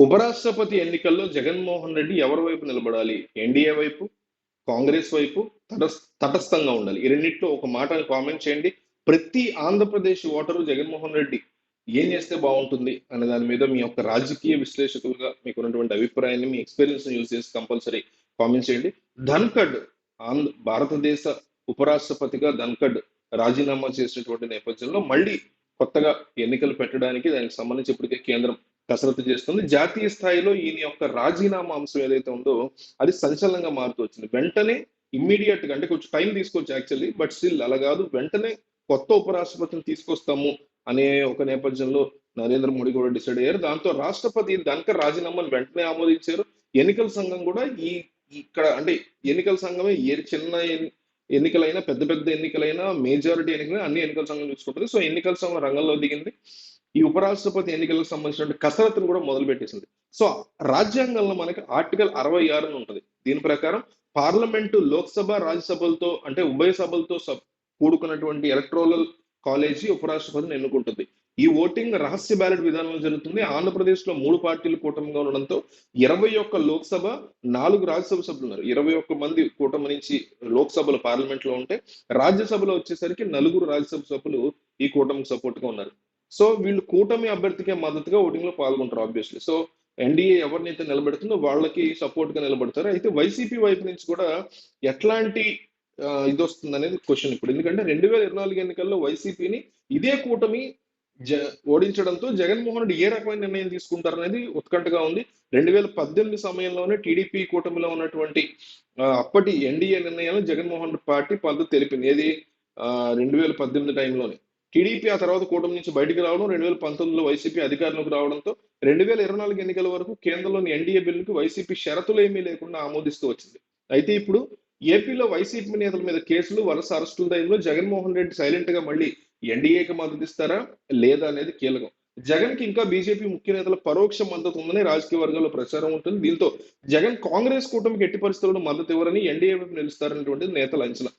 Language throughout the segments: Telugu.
ఉపరాష్ట్రపతి ఎన్నికల్లో జగన్మోహన్ రెడ్డి ఎవరి వైపు నిలబడాలి? ఎన్డీఏ వైపు? కాంగ్రెస్ వైపు? తటస్- తటస్థంగా ఉండాలి. ఈ రెండింటిలో ఒక మాట కామెంట్ చేయండి. ప్రతి ఆంధ్రప్రదేశ్ ఓటరు జగన్మోహన్ రెడ్డి. ఏం చేస్తే బాగుంటుంది అనే దాని మీద మీ యొక్క రాజకీయ విశ్లేషకులుగా మీకు ఉన్నటువంటి అభిప్రాయాన్ని మీ ఎక్స్పీరియన్స్ యూజ్ చేసి కంపల్సరీ కామెంట్ చేయండి. ధన్కడ్ ఆంధ్ర భారతదేశ ఉపరాష్ట్రపతిగా ధన్కడ్ రాజీనామా చేసినటువంటి నేపథ్యంలో మళ్ళీ కొత్తగా ఎన్నికలు పెట్టడానికి దానికి సంబంధించి ఇప్పటికే కేంద్రం కసరత్తు చేస్తుంది. జాతీయ స్థాయిలో ఈయన యొక్క రాజీనామా అంశం ఏదైతే ఉందో అది సంచలనంగా మారుతూ వచ్చింది. వెంటనే ఇమ్మీడియట్గా అంటే కొంచెం టైం తీసుకోవచ్చు యాక్చువల్లీ బట్ స్టిల్ అలా కాదు. వెంటనే కొత్త ఉపరాష్ట్రపతిని తీసుకొస్తాము అనే ఒక నేపథ్యంలో నరేంద్ర మోడీ కూడా డిసైడ్ అయ్యారు. దాంతో రాష్ట్రపతి దానిక రాజీనామాను వెంటనే ఆమోదించారు. ఎన్నికల సంఘం కూడా ఈ ఇక్కడ అంటే ఎన్నికల సంఘమే ఏ చిన్న ఎన్నికలైనా పెద్ద పెద్ద ఎన్నికలైనా మేజారిటీ ఎన్నికలైనా అన్ని ఎన్నికల సంఘం చూసుకుంటుంది. సో ఎన్నికల సంఘం రంగంలో దిగింది. ఈ ఉపరాష్ట్రపతి ఎన్నికలకు సంబంధించిన కసరత్తును కూడా మొదలుపెట్టేసింది. సో రాజ్యాంగంలో మనకి ఆర్టికల్ అరవై ఆరు అని ఉంటుంది. దీని ప్రకారం పార్లమెంటు లోక్సభ రాజ్యసభలతో అంటే ఉభయ సభలతో కూడుకున్నటువంటి ఎలక్ట్రోలల్ కాలేజీ ఉపరాష్ట్రపతిని ఎన్నుకుంటుంది. ఈ ఓటింగ్ రహస్య బ్యాలెట్ విధానంలో జరుగుతుంది. ఆంధ్రప్రదేశ్లో మూడు పార్టీలు కూటమిగా ఉండడంతో ఇరవై ఒక్క లోక్సభ నాలుగు రాజ్యసభ సభ్యులు ఉన్నారు. ఇరవై ఒక్క మంది కూటమి నుంచి లోక్సభలో పార్లమెంట్లో ఉంటే రాజ్యసభలో వచ్చేసరికి నలుగురు రాజ్యసభ సభ్యులు ఈ కూటమికి సపోర్ట్గా ఉన్నారు. సో వీళ్ళు కూటమి అభ్యర్థికే మద్దతుగా ఓటింగ్లో పాల్గొంటారు ఆబ్వియస్లీ సో ఎన్డీఏ ఎవరినైతే నిలబెడుతుందో వాళ్ళకి సపోర్ట్గా నిలబడతారు అయితే వైసీపీ వైపు నుంచి కూడా ఎట్లాంటి ఇది వస్తుంది అనేది క్వశ్చన్ ఇప్పుడు. ఎందుకంటే రెండు వేల ఇరవై నాలుగు ఎన్నికల్లో వైసీపీని ఇదే కూటమి జ ఓడించడంతో జగన్మోహన్ రెడ్డి ఏ రకమైన నిర్ణయం తీసుకుంటారనేది ఉత్కంఠగా ఉంది. రెండు వేల పద్దెనిమిది సమయంలోనే టీడీపీ కూటమిలో ఉన్నటువంటి అప్పటి ఎన్డీఏ నిర్ణయాలను జగన్మోహన్ రెడ్డి పార్టీ పద్ధతి తెలిపింది. ఏది? రెండు వేల పద్దెనిమిది టైంలోనే. టీడీపీ ఆ తర్వాత కూటమి నుంచి బయటికి రావడం రెండు వేల పంతొమ్మిదిలో వైసీపీ అధికారంలోకి రావడంతో రెండు వేల ఇరవై నాలుగు ఎన్నికల వరకు కేంద్రంలోని ఎన్డీఏ బిల్లుకు వైసీపీ షరతులు ఏమీ లేకుండా ఆమోదిస్తూ వచ్చింది. అయితే ఇప్పుడు ఏపీలో వైసీపీ నేతల మీద కేసులు వరుస అరెస్టుల టైంలో జగన్మోహన్ రెడ్డి సైలెంట్గా మళ్ళీ ఎన్డీఏకి మద్దతు ఇస్తారా లేదా అనేది కీలకం. జగన్కి ఇంకా బీజేపీ ముఖ్య నేతల పరోక్ష మద్దతు ఉందని రాజకీయ వర్గాల్లో ప్రచారం ఉంటుంది. దీంతో జగన్ కాంగ్రెస్ కూటమికి ఎట్టి పరిస్థితుల్లో మద్దతు ఇవ్వరని ఎన్డీఏ వైపు నిలుస్తారనేటువంటి నేతల అంచనా.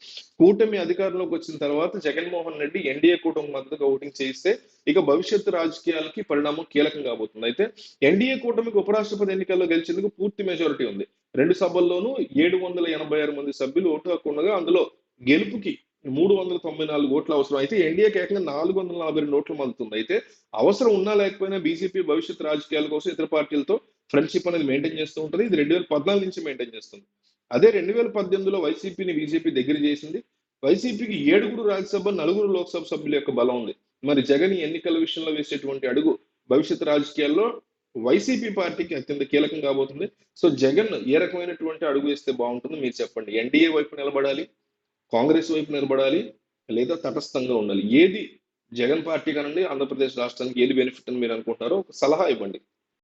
కూటమి అధికారంలోకి వచ్చిన తర్వాత జగన్మోహన్ రెడ్డి ఎన్డీఏ కూటమి మద్దతుగా ఓటింగ్ చేయిస్తే ఇక భవిష్యత్తు రాజకీయాలకి పరిణామం కీలకం కాబోతుంది. అయితే ఎన్డీఏ కూటమికి ఉపరాష్ట్రపతి ఎన్నికల్లో గెలిచేందుకు పూర్తి మెజారిటీ ఉంది. రెండు సభల్లోనూ ఏడు వందల ఎనభై ఆరు మంది సభ్యులు ఓటు హక్కు ఉండగా అందులో గెలుపుకి మూడు వందల తొంభై నాలుగు ఓట్లు అవసరం. అయితే ఎన్డీఏ ఏకంగా నాలుగు వందల నలభై రెండు ఓట్లు మందుతుంది. అయితే అవసరం ఉన్నా లేకపోయినా బీజేపీ భవిష్యత్ రాజకీయాల కోసం ఇతర పార్టీలతో ఫ్రెండ్షిప్ అనేది మెయింటైన్ చేస్తూ ఉంటుంది. ఇది రెండు వేల పద్నాలుగు నుంచి మెయింటైన్ చేస్తుంది. అదే రెండు వేల పద్దెనిమిదిలో వైసీపీని బీజేపీ దగ్గర చేసింది. వైసీపీకి ఏడుగురు రాజ్యసభ నలుగురు లోక్సభ సభ్యుల యొక్క బలం ఉంది. మరి జగన్ ఎన్నికల విషయంలో వేసేటువంటి అడుగు భవిష్యత్ రాజకీయాల్లో వైసీపీ పార్టీకి అత్యంత కీలకం కాబోతుంది. సో జగన్ ఏ రకమైనటువంటి అడుగు వేస్తే బాగుంటుంది? మీరు చెప్పండి. ఎన్డీఏ వైపు నిలబడాలి కాంగ్రెస్ వైపు నిలబడాలి లేదా తటస్థంగా ఉండాలి. ఏది జగన్ పార్టీ కానండి ఆంధ్రప్రదేశ్ రాష్ట్రానికి ఏది బెనిఫిట్ అని మీరు అనుకుంటారో ఒక సలహా ఇవ్వండి.